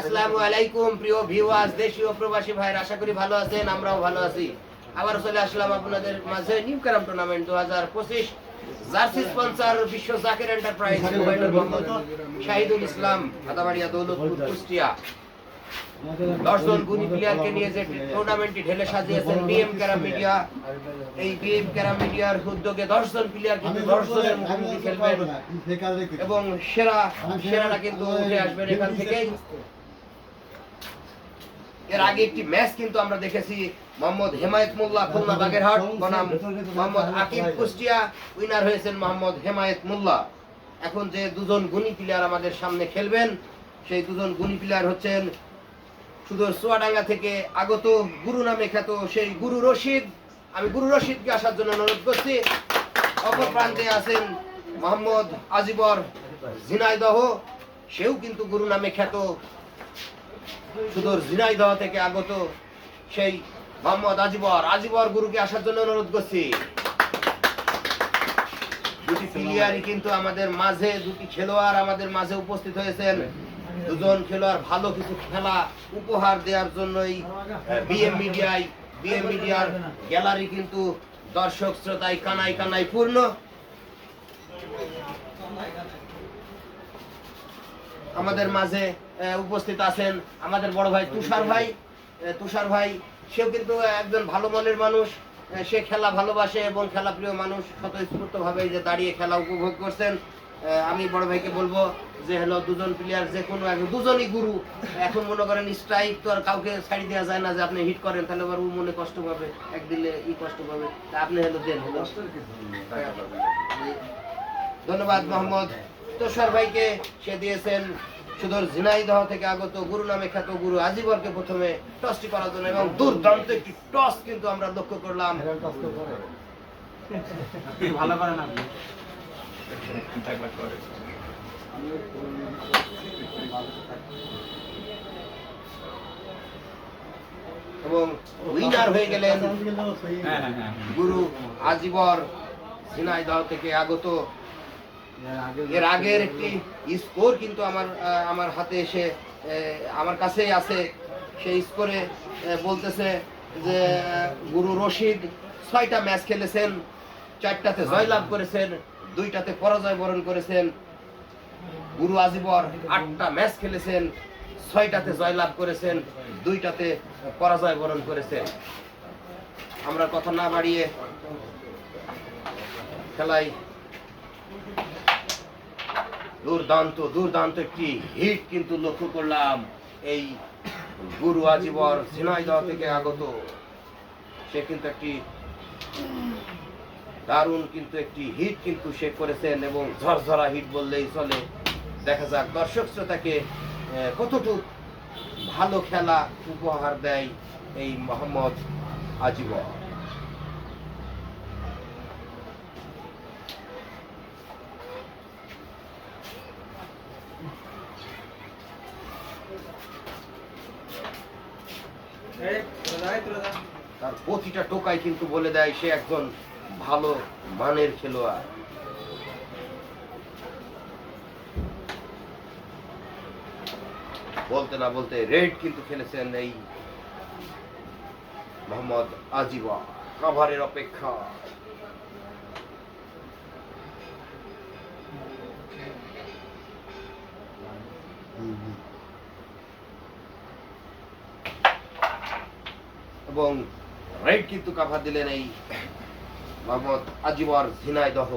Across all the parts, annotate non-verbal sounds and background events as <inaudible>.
আসসালামু আলাইকুম প্রিয় ভিউয়ার্স দেশীয় প্রবাসী ভাইয়ের আশা করি ভালো আছেন আমরাও ভালো আছি। আবার চলে আসলাম আপনাদের মাঝে নিউ ক্যারাম টুর্নামেন্ট দু হাজার পঁচিশ জার্সি স্পন্সর বিশ্ব জাকির এন্টারপ্রাইজ শাহিদুল ইসলাম হাতাবাড়িয়া দৌলতপুর কুষ্টিয়া। দশজন গুণী প্লেয়ারকে নিয়ে যে টুর্নামেন্টটি ঢেলে সাজিয়েছেন বিএম ক্যারাম মিডিয়া এই বিএম ক্যারাম মিডিয়ার উদ্যোগে দশজন প্লেয়ার কিন্তু দশজনের মুখোমুখি খেলবেন। এবং সেরা সেরারা কিন্তু উঠে আসবেন এখান থেকেই। এর আগে একটি ম্যাচ কিন্তু আমরা দেখেছি। মোহাম্মদ হেমায়েত মোল্লা খুলনা বাগেরহাট বনাম মোহাম্মদ আকিব কুষ্টিয়া উইনার হয়েছেন মোহাম্মদ হেমায়েত মোল্লা। এখন যে দুজন গুণী প্লেয়ার আমাদের সামনে খেলবেন সেই দুজন গুণী প্লেয়ার হচ্ছেন শুধু সোয়াডাঙ্গা থেকে আগত গুরু নামে খ্যাত সেই গুরু রশিদ। আমি গুরু রশিদকে আসার জন্য অনুরোধ করছি। অপর প্রান্তে আছেন মোহাম্মদ আজিবর ঝিনাইদহ। সেও কিন্তু গুরু নামে খ্যাত সুদূর ঝিনাইদহ থেকে আগত সেই মোহাম্মদ আজিবর আজিবর গুরুকে আসার জন্য অনুরোধ করছি। দুটি প্লেয়ারই কিন্তু আমাদের মাঝে, দুটি খেলোয়াড় আমাদের মাঝে উপস্থিত হয়েছেন। দুজন খেলোয়াড় ভালো কিছু খেলা উপহার দেওয়ার জন্যই বিএম মিডিয়ায় বিএম মিডিয়ার গ্যালারি কিন্তু দর্শক শ্রোতায় কানায় কানায় পূর্ণ। আমাদের মাঝে উপস্থিত আছেন আমাদের বড় ভাই তুষার ভাই। তুষার ভাই সেও কিন্তু একজন ভালো মনের মানুষ। সে খেলা ভালোবাসে এবং খেলা প্রিয় মানুষ। স্বতঃস্ফূর্ত ভাবে যে দাঁড়িয়ে খেলা উপভোগ করছেন আমি বড় ভাইকে বলব যে হলো দুজন প্লেয়ার যে কোনো এক দুজনই গুরু। এখন মনে করেন স্ট্রাইক তো আর কাউকে ছাড়ি দেওয়া যায় না যে আপনি হিট করেন তাহলে আবার ও মনে কষ্ট পাবে এক দিলে ই কষ্ট পাবে। তা আপনি হলো দেন হলো। ধন্যবাদ মোহাম্মদ। তোষার ভাইকে সে দিয়েছেন সুদূর ঝিনাইদহ থেকে আগত গুরু নামে খ্যাত গুরু আজিবরকে প্রথমে টসটি করার জন্য এবং দুর্দান্ত একটি টস কিন্তু আমরা লক্ষ্য করলাম। ভালো করেন আপনি। এবং উইনার হয়ে গেলেন হ্যাঁ হ্যাঁ হ্যাঁ। গুরু আজিবর ঝিনাইদহ থেকে আগত এর আগের একটি স্কোর কিন্তু আমার আমার হাতে এসে আমার কাছেই আছে। সেই স্কোরে বলতেছে যে গুরু রশিদ ছয়টা ম্যাচ খেলেছেন চারটাতে জয়লাভ করেছেন দুইটাতে পরাজয় বরণ করেছেন। গুরু আজিবর আটটা ম্যাচ খেলেছেন ছয়টাতে জয়লাভ করেছেন দুইটাতে পরাজয় বরণ করেছেন। আমরা কথা না বাড়িয়ে খেলায় দুর্দান্ত দুর্দান্ত একটি হিট কিন্তু লক্ষ্য করলাম এই গুরু আজিবর ঝিনাইদহ থেকে আগত। সে কিন্তু একটি দারুণ কিন্তু একটি হিট কিন্তু সে করেছেন এবং ঝরঝরা হিট বললেই চলে। দেখা যাক, দর্শক শ্রোতাকে কতটুকু ভালো খেলা উপহার দেয় এই মোহাম্মদ আজিবর। তার প্রতিটা টোকাই কিন্তু বলে দেয়, সে একজন ভালো মানের খেলোয়াড়। বলতে না বলতে রেড কিন্তু খেলেছেন এই মোহাম্মদ আজিবা কাভারের অপেক্ষা। কিন্তু কাভার দিলেন এই মোহাম্মদ আজিবর ঝিনাইদহ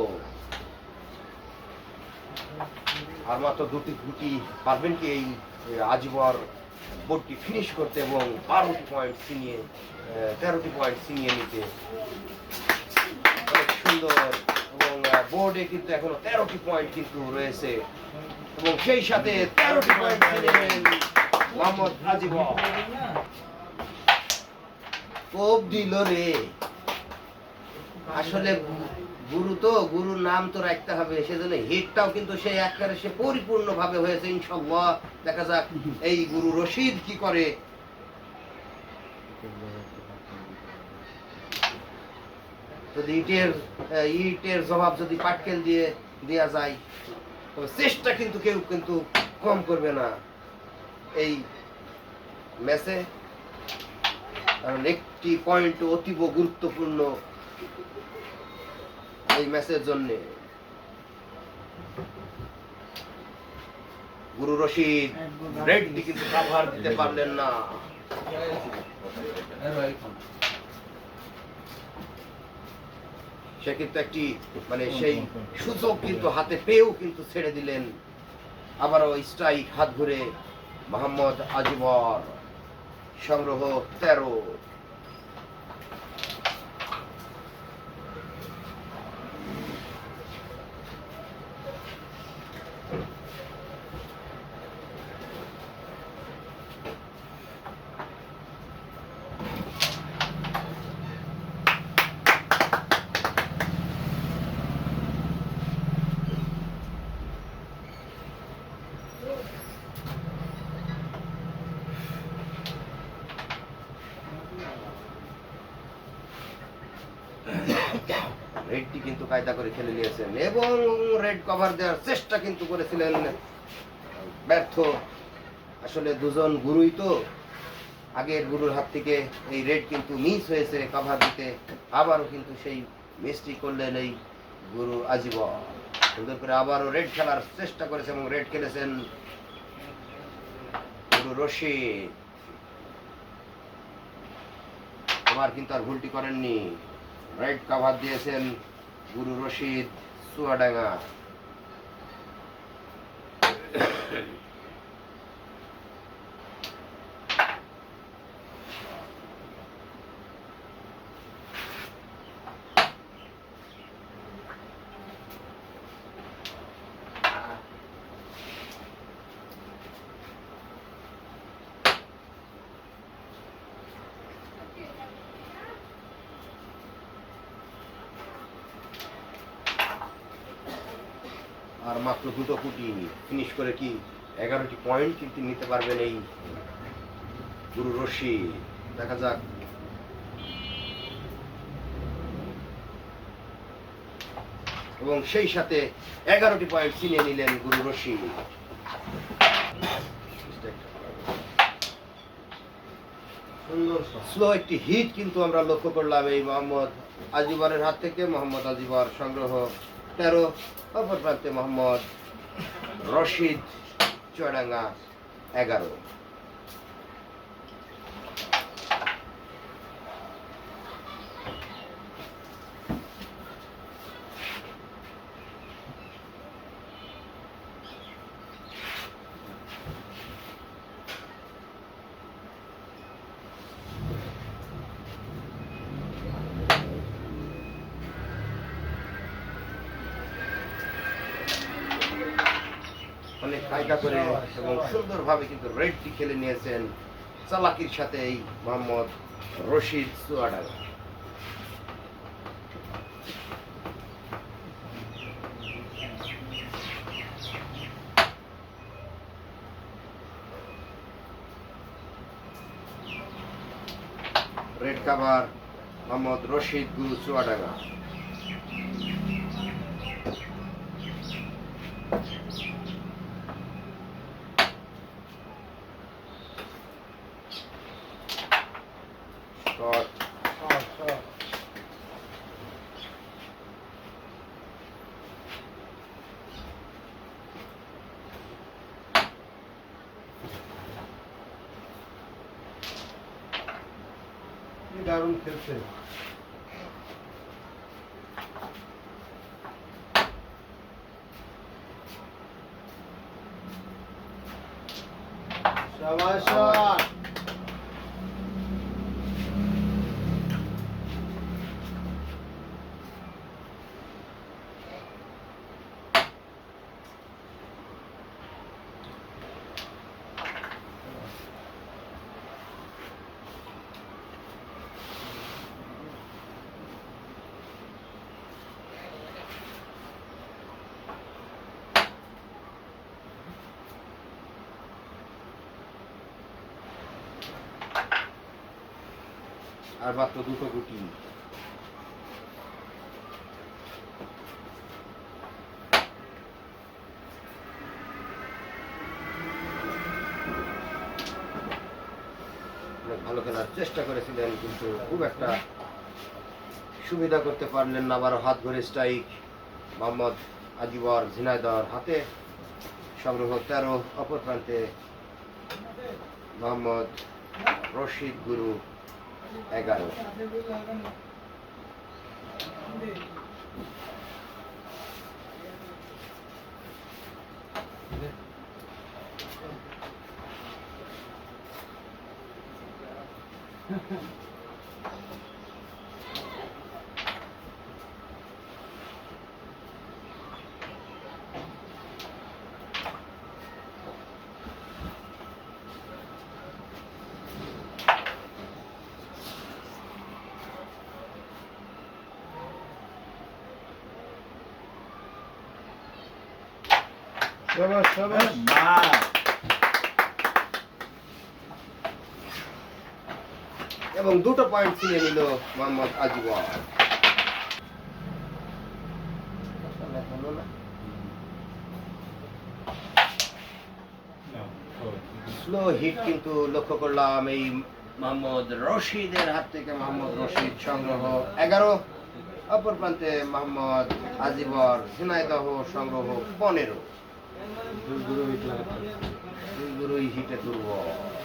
আর মাত্র দুটি দুটি পারবেন কি এই আজিবর বোর্ডটি ফিনিশ করতে এবং বারোটি পয়েন্ট ছিনিয়ে তেরোটি পয়েন্ট ছিনিয়ে নিতে। অনেক সুন্দর এবং বোর্ডে কিন্তু এখনও তেরোটি পয়েন্ট কিন্তু রয়েছে। এবং সেই সাথে তেরোটি পয়েন্ট মোহাম্মদ আজিবর। কোপ দিল রে। আসলে গুরু তো, গুরুর নাম তো রাখতে হবে। সেজন্য হিটটাও কিন্তু সে একবারে সে হয়েছে ইনশাল্লাহ দেখা যাক এই গুরু রশিদ কি করে। যদি ইটের ইটের জবাব যদি পাটকেল দিয়ে দেয়া যায়, তবে চেষ্টা কিন্তু কেউ কিন্তু কম করবে না। এই ম্যাচে কারণ একটি পয়েন্ট অতীব গুরুত্বপূর্ণ এই ম্যাচের জন্য। গুরু রশিদ রেডটি কিন্তু কাভার দিতে পারলেন না। সে কিন্তু একটি মানে সেই সুযোগ কিন্তু হাতে পেয়েও কিন্তু ছেড়ে দিলেন। আবারও স্ট্রাইক হাত ঘুরে মোহাম্মদ আজিবর। সংগ্রহ তেরো। রেডটি কিন্তু কায়দা করে খেলে নিয়েছেন এবং রেড কভার দেওয়ার চেষ্টা কিন্তু করেছিলেন। ব্যর্থ। আসলে দুজন গুরুই তো। আগের গুরুর হাত থেকে এই রেড কিন্তু মিস হয়েছে কভার দিতে। আবারও কিন্তু সেই মিসটি করলেন এই গুরু আজীব সুন্দর করে আবারও রেড খেলার চেষ্টা করেছে এবং রেড খেলেছেন গুরু রশিদ। এবার কিন্তু আর ভুলটি করেননি। রাইট কাভার দিয়েছেন গুরু রশিদ চুয়াডাঙ্গা আর মাত্র দুটো কুটি ফিনিশ করে কি এগারোটি পয়েন্ট কিন্তু নিতে পারবেন এই গুরু রশিদ দেখা যাক। এবং সেই সাথে এগারোটি পয়েন্ট ছিনিয়ে নিলেন গুরু রশিদ স্লো একটি হিট কিন্তু আমরা লক্ষ্য করলাম এই মোহাম্মদ আজিবরের হাত থেকে। মোহাম্মদ আজিবর সংগ্রহ তেরো অপর প্রান্তে মোহাম্মদ রশিদ চড়াঙ্গা এগারো। রেডটি খেলে নিয়েছেন চালাকির সাথে এই মোহাম্মদ রশিদ চুয়াডাঙ্গা রেড কাভার মোহাম্মদ রশিদ গুরু চুয়াডাঙ্গা শট দারুণ খেলছে শাবাশ আর মাত্র দুটো গুটি। ভালো খেলার চেষ্টা করেছিলেন, কিন্তু খুব একটা সুবিধা করতে পারলেন না আবার হাত ঘরে স্ট্রাইক মোহাম্মদ আজিবর ঝিনাইদর হাতে সংগ্রহ তেরো, অপর প্রান্তে মোহাম্মদ রশিদ গুরু। এগারো শাবাশ <laughs> <laughs> এবং দুটো পয়েন্ট ছিনে নিল মোহাম্মদ আজিবর। স্লো হিট কিন্তু লক্ষ্য করলাম এই মোহাম্মদ রশিদের হাত থেকে মোহাম্মদ রশিদ সংগ্রহ এগারো। অপর প্রান্তে মোহাম্মদ আজিবর ঝিনাইদহ সংগ্রহ পনেরো। দুই হিটে লাগাতে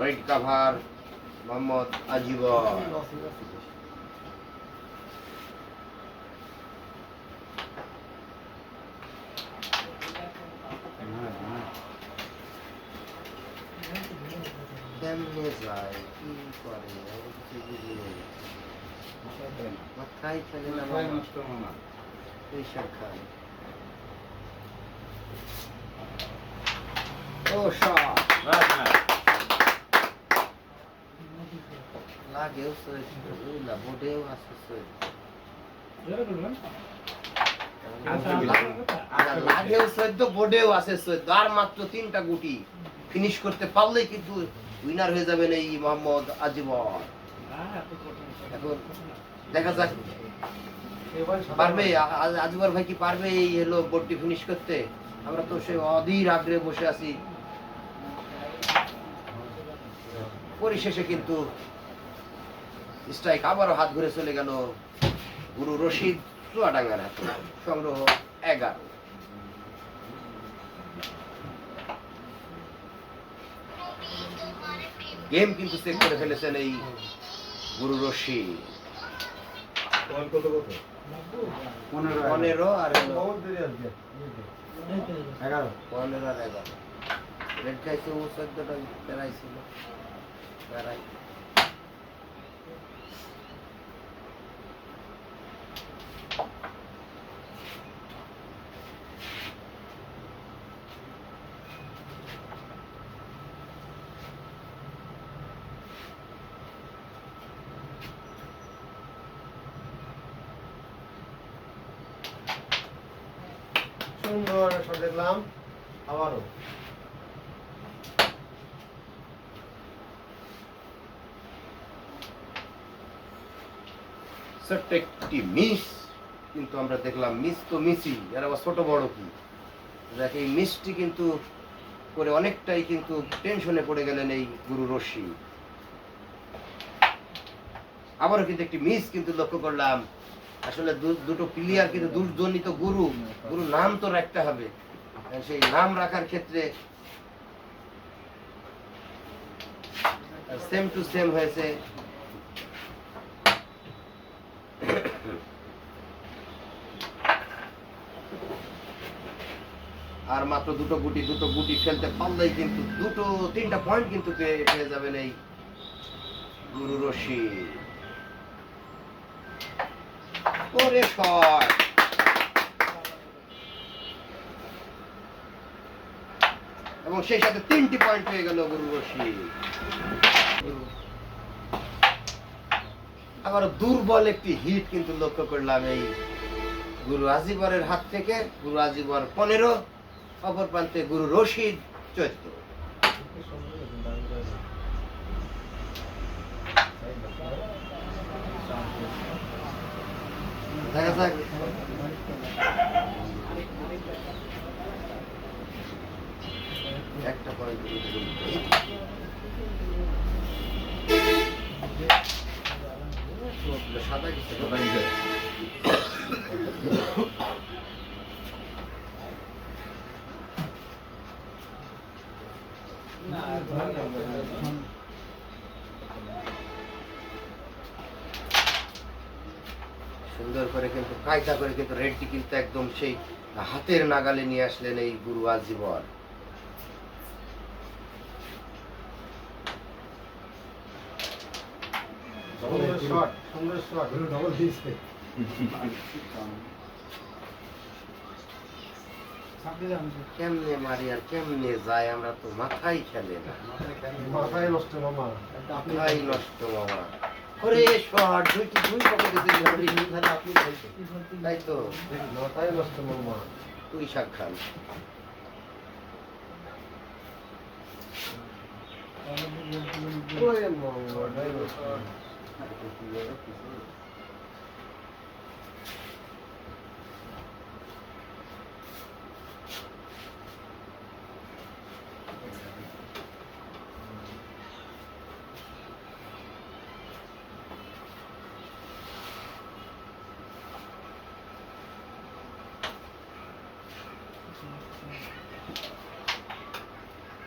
রেড কাভার মোহাম্মদ আজীবন কেমনে যায় কি করে না। মাথায় ফেলে না মাথায় বাবা। নষ্ট মামা ঈশান খান ও শট লাগেও সৈদ বুঝলা আর মাত্র তিনটা গুটি ফিনিশ করতে কিন্তু উইনার হয়ে যাবেন এই মোহাম্মদ এখন দেখা যাক পারবে ভাই কি পারবে এই হলো বোর্ডটি ফিনিশ করতে আমরা তো সে অধীর আগ্রহে বসে আছি। পরিশেষে কিন্তু স্ট্রাইক আবারও হাত ঘুরে চলে গেল গুরু রশিদ চুয়াডাঙ্গার হাতে। সংগ্রহ এগারো। গেম কিন্তু চেক করে ফেলেছেন এই গুরু রশিদ। পনেরো আর এগারো। পনেরো আর এগারো। রেড খাইছে ও চোদ্দটা বেড়াইছিল বেড়াই সুন্দর আবারও। ছোট বড় কি? কিন্তু করে অনেকটাই কিন্তু টেনশনে গেলেন এই গুরু রশ্মি। আবারও কিন্তু একটি মিস কিন্তু লক্ষ্য করলাম আসলে দুটো প্লেয়ার কিন্তু দুর্জনিত গুরু। গুরু নাম তো রাখতে হবে। সেই নাম রাখার ক্ষেত্রে সেম টু সেম হয়েছে। আর মাত্র দুটো গুটি দুটো গুটি খেলতে পারলেই কিন্তু দুটো, তিনটা পয়েন্ট কিন্তু পেয়ে যাবেন এই গুরু রশি ওরে শট এবং সেই সাথে তিনটি পয়েন্ট পেয়ে গেল গুরু রশিদ আবার দুর্বল একটি হিট কিন্তু লক্ষ্য করলাম এই গুরু আজিবরের হাত থেকে। গুরু আজিবর পনেরো, অপর প্রান্তে গুরু রশিদ চোদ্দ। দেখা যাক। কায়দা করে কিন্তু রেডটি কিন্তু একদম সেই হাতের নাগালে নিয়ে আসলেন এই গুরু আজীবন। সুন্দর শট সুন্দর শট ডবল দিচ্ছে কেমনে মারি আর কেমনে যায় আমরা তো মাথাই খেলে না। মাথায় নষ্ট মামা। মাথাই নষ্ট মামা। ওরে শট দুইটি দুই পকেটে দিলি তাহলে আপনি তাই তো? মাথায় নষ্ট মামা তুই শাক খান ওরে মামা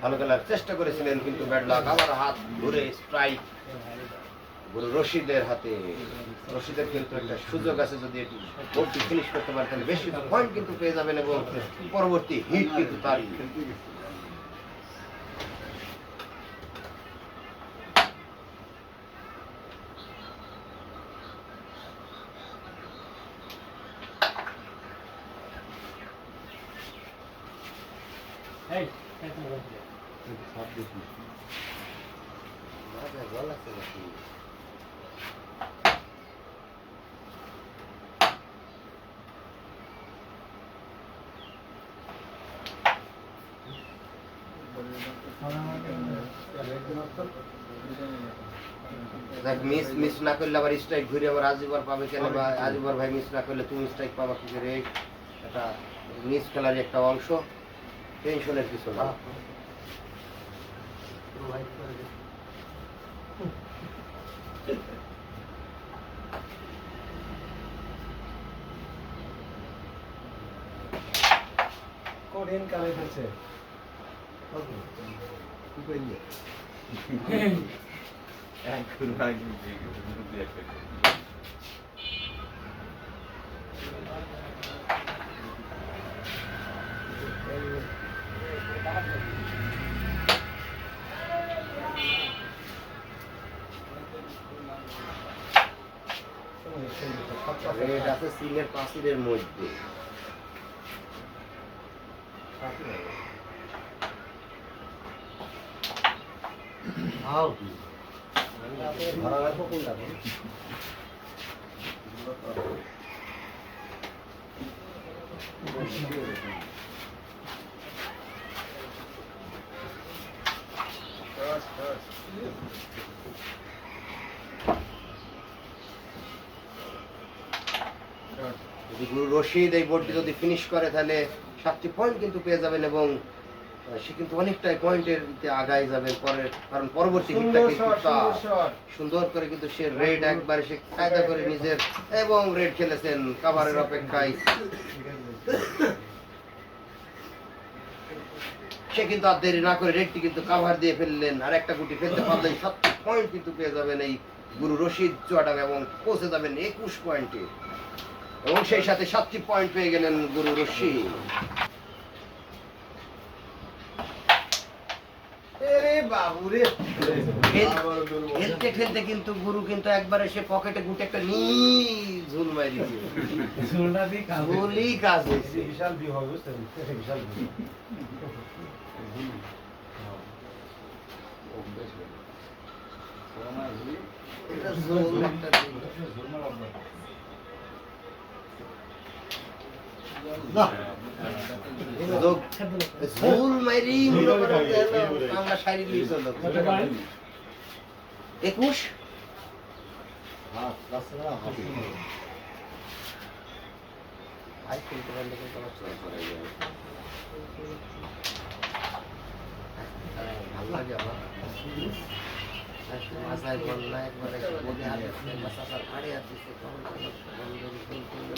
ভালো খেলার চেষ্টা করেছিলেন, কিন্তু ব্যাড লাক আবার হাত ঘুরে স্ট্রাইক রশিদের হাতে। রশিদের কিন্তু একটা সুযোগ আছে যদি এটি ফিনিশ করতে পারে তাহলে বেশ পয়েন্ট কিন্তু পেয়ে যাবেন এবং পরবর্তী হিট কিন্তু তারই মাথায় জল আছে নাকি? দেখ মিস মিস না করলে আবার স্ট্রাইক ঘুরে আবার আজিবার পাবে কেন বা আজিবার ভাই মিস না করলে তুমি স্ট্রাইক পাবা কি করে? এটা মিস খেলার একটা অংশ। টেনশনের কিছু না। কঠিন কালে <laughs> ফেলছে রেড আছে সিলের পাঁচিলের মধ্যে ধরা রাখবো কোনটা গুরু রশিদ এই বোর্ডটি যদি ফিনিশ করে তাহলে সাতটি পয়েন্ট কিন্তু পেয়ে যাবেন এবং সে কিন্তু অনেকটাই পয়েন্টের আগায় পরে কারণ পরবর্তী সুন্দর করে কিন্তু সে রেড একবারে সে কায়দা করে নিজের এবং রেড খেলেছেন কাভারের অপেক্ষায়। সে কিন্তু আর দেরি না করে রেডটি কিন্তু কাভার দিয়ে ফেললেন। আর একটা গুটি ফেলতে পারলেন সাতটি পয়েন্ট কিন্তু পেয়ে যাবেন এই গুরু রশিদ চুয়াডাঙ্গা এবং পৌঁছে যাবেন একুশ পয়েন্টে এবং সেই সাথে সাতটি পয়েন্ট পেয়ে গেলেন গুরু রশিদ। খেলতে খেলতে কিন্তু গুরু কিন্তু একবার এসে পকেটে গুটে একটা নি ঝুল মারি ঝুলই কাজ হয়েছে। বিশাল বি হবে বিশাল বিয়ে একুশ চলে যাবে। ভালো লাগে আমার মাথায় বন্যা একবারে বলে হাতে মাথা কখন যেন বন্ধ করে ফোন করবে।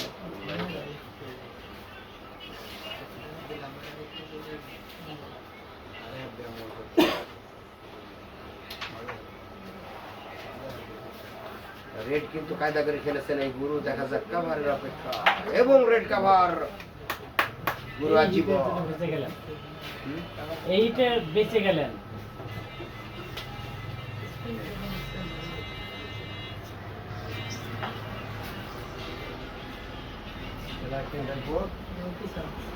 রেড কিন্তু কায়দা করে খেলেছেন এই গুরু দেখা যাক কাভারের অপেক্ষা এবং রেড কাভার গুরু আজীবন বেঁচে গেলেন এইটা বেঁচে গেলেন সে ক্যালমাল মায়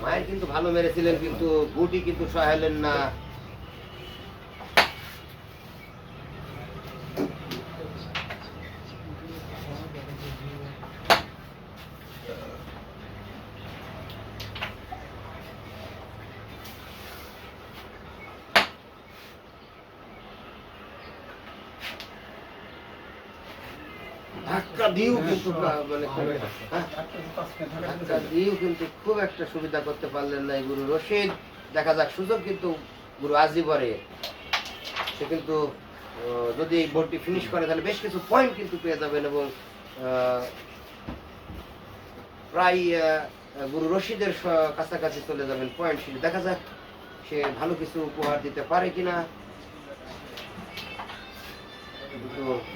মায়ের। কিন্তু ভালো মেরেছিলেন কিন্তু গুটি কিন্তু সহায়লেন না ধাক্কা দিয়েও কিন্তু বা- মানে হ্যাঁ দিয়েও কিন্তু খুব একটা সুবিধা করতে পারলেন না গুরু রশিদ দেখা যাক সুযোগ কিন্তু গুরু আজিবরে সে কিন্তু যদি এই বোর্ডটি ফিনিশ করে তাহলে বেশ কিছু পয়েন্ট কিন্তু পেয়ে যাবেন এবং প্রায় গুরু রশিদের কাছাকাছি চলে যাবেন পয়েন্ট দেখা যাক সে ভালো কিছু উপহার দিতে পারে কিনা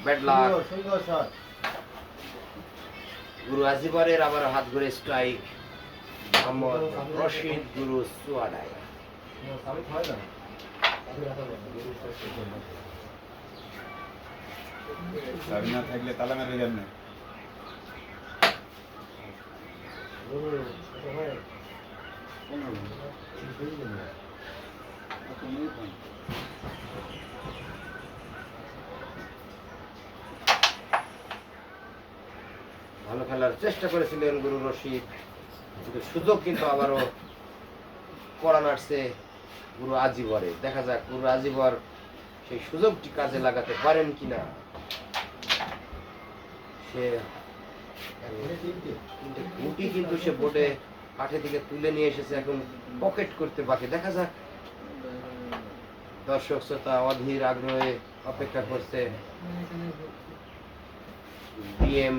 ব্যাড লাক শট গুরু আজিবরের আবার হাত ঘুরে স্ট্রাইক মোহাম্মদ রশিদ গুরু সুয়াডাই না থাকলে তালা মেরে যান না। ভালো খেলার চেষ্টা করেছিলেন গুরু রশিদ। কিন্তু সুযোগ কিন্তু আবারও করা নাড়ছে গুরু আজিবরে। দেখা যাক গুরু আজিবর সেই সুযোগটি কাজে লাগাতে পারেন কিনা। সে গুটি কিন্তু সে বোর্ডে কাঠে থেকে তুলে নিয়ে এসেছে, এখন পকেট করতে বাকি। দেখা যাক। দর্শক শ্রোতা অধীর আগ্রহে অপেক্ষা করছে। বিএম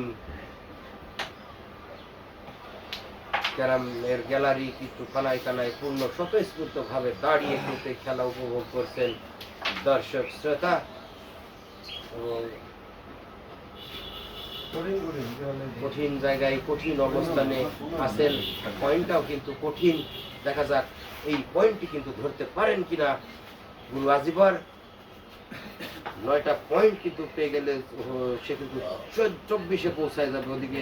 ক্যারাম এর গ্যালারি কিন্তু কানায় কানায় পূর্ণ স্বতঃস্ফূর্ত ভাবে দাঁড়িয়ে কিন্তু খেলা উপভোগ করছেন দর্শক শ্রোতা। এবং কঠিন জায়গায় কঠিন অবস্থানে আছেন। পয়েন্টটাও কিন্তু কঠিন। দেখা যাক এই পয়েন্টটি কিন্তু ধরতে পারেন কিনা। গুরু আজিবর, নয়টা পয়েন্ট কিন্তু পেয়ে গেলে সে কিন্তু চব্বিশে পৌঁছায় যাবে ওদিকে।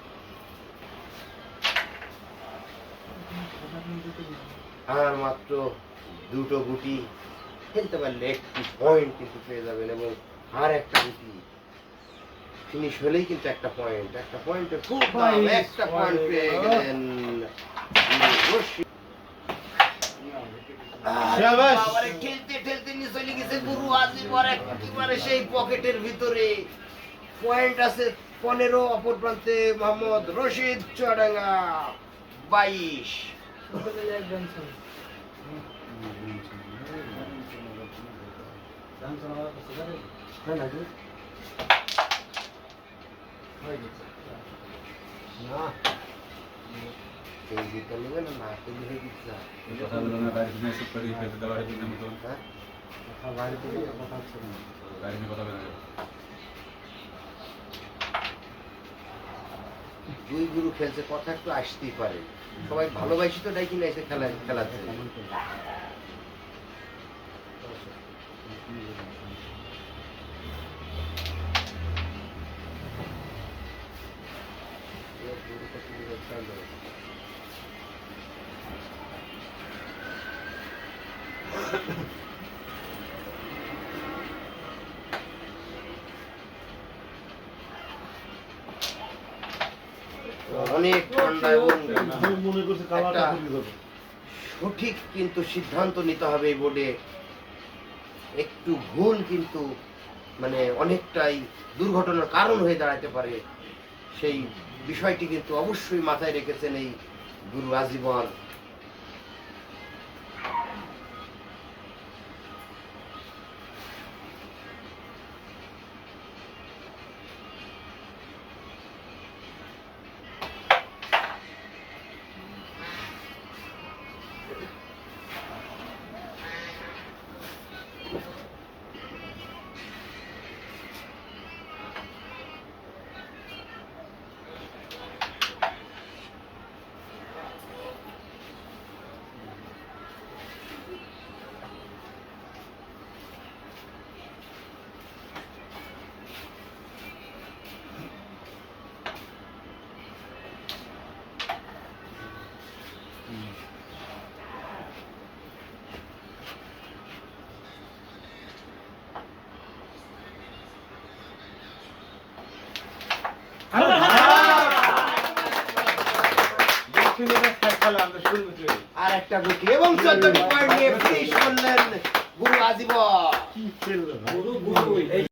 আর মাত্র দুটো গুটি খেলতে পারলে একটি পয়েন্ট কিন্তু পেয়ে যাবেন এবং আর একটা গুটি ফিনিশ হলেই কিন্তু একটা পয়েন্ট একটা পয়েন্টে খুব দাম, একটা পয়েন্ট পেয়ে গেলেন রশিদ। আরে শাবাশ। বাবারে, ঠেলতে ঠেলতে নিয়ে চলে গেছে গুরু আজিবর একেবারে সেই পকেটের ভিতরে পয়েন্ট আছে পনেরো অপর প্রান্তে মোহাম্মদ রশিদ চুয়াডাঙ্গা বাইশ কেজিটা নেবে না না কেজি হয়ে যা। এই কথাগুলো না বাড়িতে নিয়ে চুপ করে ফেলতে দেওয়া হয় তিনটা মতো কথা বাইরে থেকে কথা হচ্ছে না বাড়ি নিয়ে কথা বলে দুই গুরু খেলছে, কথা একটু আসতেই পারে সবাই ভালোবাসি তো তাই না এসে খেলা খেলাতে কেমন you ঠান্ডা এবং মনে করছে কালারটা একটা- সঠিক কিন্তু সিদ্ধান্ত নিতে হবে এই বোর্ডে একটু ভুল কিন্তু মানে অনেকটাই দুর্ঘটনার কারণ হয়ে দাঁড়াতে পারে। সেই বিষয়টি কিন্তু অবশ্যই মাথায় রেখেছেন এই গুরু আজীবন একটা গুটি এবং চোদ্দটি পয়েন্ট নিয়ে ফিনিশ করলেন গুরু আজীবন।